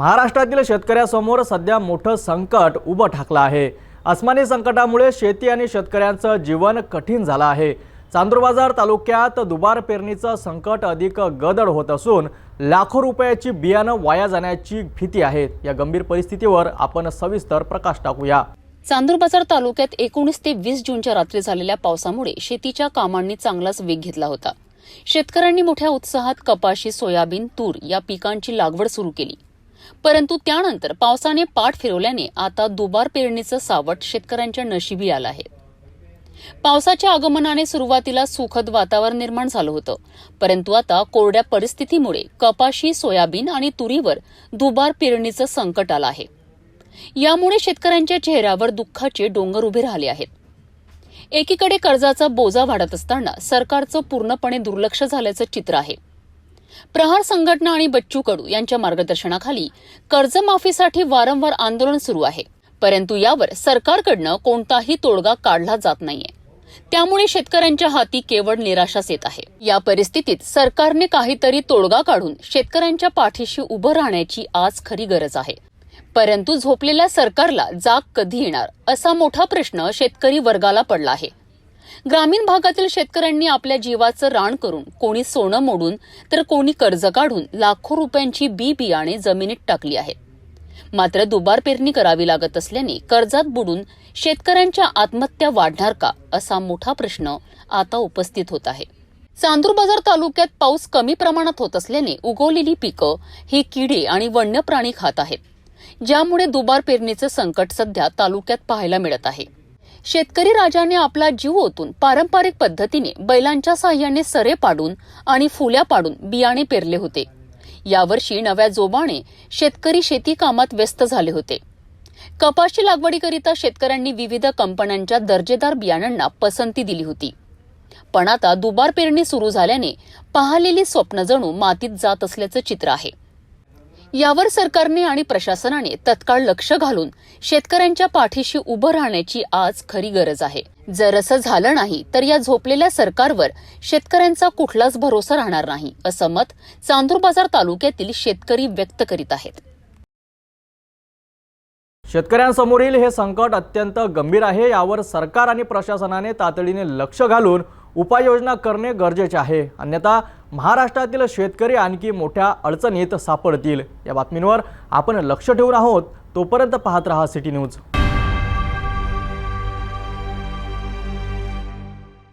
महाराष्ट्रातील शेतकऱ्यासमोर सध्या मोठं संकट उभं ठाकलं आहे. अस्मानी संकटामुळे शेती आणि शेतकऱ्यांचं जीवन कठीण झालं आहे. चांदूरबाजार तालुक्यात दुबार पेरणीचं संकट अधिक गदड होत असून लाखो रुपयाची बियाणं वाया जाण्याची भीती आहे. या गंभीर परिस्थितीवर आपण सविस्तर प्रकाश टाकूया. चांदूरबाजार तालुक्यात एकोणीस ते वीस जूनच्या रात्री झालेल्या पावसामुळे शेतीच्या कामांनी चांगलाच वेग घेतला होता. शेतकऱ्यांनी मोठ्या उत्साहात कपाशी सोयाबीन तूर या पिकांची लागवड सुरू केली. परंतु त्यानंतर पावसाने पाठ फिरवल्याने आता दुबार पेरणीचं सावट शेतकऱ्यांच्या नशिबी आलं आहे. पावसाच्या आगमनाने सुरुवातीला सुखद वातावरण निर्माण झालं होतं. परंतु आता कोरड्या परिस्थितीमुळे कपाशी सोयाबीन आणि तुरीवर दुबार पेरणीचं संकट आलं आहे. यामुळे शेतकऱ्यांच्या चेहऱ्यावर दुःखाचे डोंगर उभे राहिले आहेत. एकीकडे कर्जाचा बोजा वाढत असताना सरकारचं पूर्णपणे दुर्लक्ष झाल्याचं चित्र आहे. प्रहार संघटना आणि बच्चू कडू यांच्या मार्गदर्शनाखाली कर्जमाफीसाठी वारंवार आंदोलन सुरू आहे. परंतु यावर सरकारकडनं कोणताही तोडगा काढला जात नाहीये. त्यामुळे शेतकऱ्यांच्या हाती केवळ निराशाच येत आहे. या परिस्थितीत सरकारने काहीतरी तोडगा काढून शेतकऱ्यांच्या पाठीशी उभं राहण्याची आज खरी गरज आहे. परंतु झोपलेल्या सरकारला जाग कधी येणार असा मोठा प्रश्न शेतकरी वर्गाला पडला आहे. ग्रामीण भागातील शेतकऱ्यांनी आपल्या जीवाचं रान करून कोणी सोनं मोडून तर कोणी कर्ज काढून लाखो रुपयांची बी बियाणे जमिनीत टाकली आहेत मात्र दुबार पेरणी करावी लागत असल्याने कर्जात बुडून शेतकऱ्यांच्या आत्महत्या वाढणार का असा मोठा प्रश्न आता उपस्थित होत आहे. चांदूर बाजार तालुक्यात पाऊस कमी प्रमाणात होत असल्याने उगवलेली पिकं ही किडे आणि वन्य प्राणी खात आहेत. ज्यामुळे दुबार पेरणीचं संकट सध्या तालुक्यात पाहायला मिळत आहे. शेतकरी राजाने आपला जीव ओतून पारंपरिक पद्धतीने बैलांच्या साह्याने सरे पाडून आणि फुल्या पाडून बियाणे पेरले होते. यावर्षी नव्या जोबाने शेतकरी शेती कामात व्यस्त झाले होते. कपाशी लागवडीकरिता शेतकऱ्यांनी विविध कंपन्यांच्या दर्जेदार बियाणांना पसंती दिली होती. पण आता दुबार पेरणी सुरू झाल्याने पाहलेली स्वप्न जणू मातीत जात असल्याचं चित्र आहे. यावर सरकारने आणि प्रशासनाने तत्काळ लक्ष घालून शेतकऱ्यांच्या पाठीशी उभं राहण्याची आज खरी गरज आहे. जर असं झालं नाही तर या झोपलेल्या सरकारवर शेतकऱ्यांचा कुठलाच भरोसा राहणार नाही असं मत चांदूर बाजार तालुक्यातील शेतकरी व्यक्त करीत आहेत. शेतकऱ्यांसमोरील हे संकट अत्यंत गंभीर आहे. यावर सरकार आणि प्रशासनाने तातडीने लक्ष घालून उपाययोजना करणे गरजेचे आहे. अन्यथा महाराष्ट्रातील शेतकरी आणखी मोठ्या अडचणीत सापडतील. या बातमींवर आपण लक्ष ठेवून आहोत. तोपर्यंत पाहत रहा सिटी न्यूज.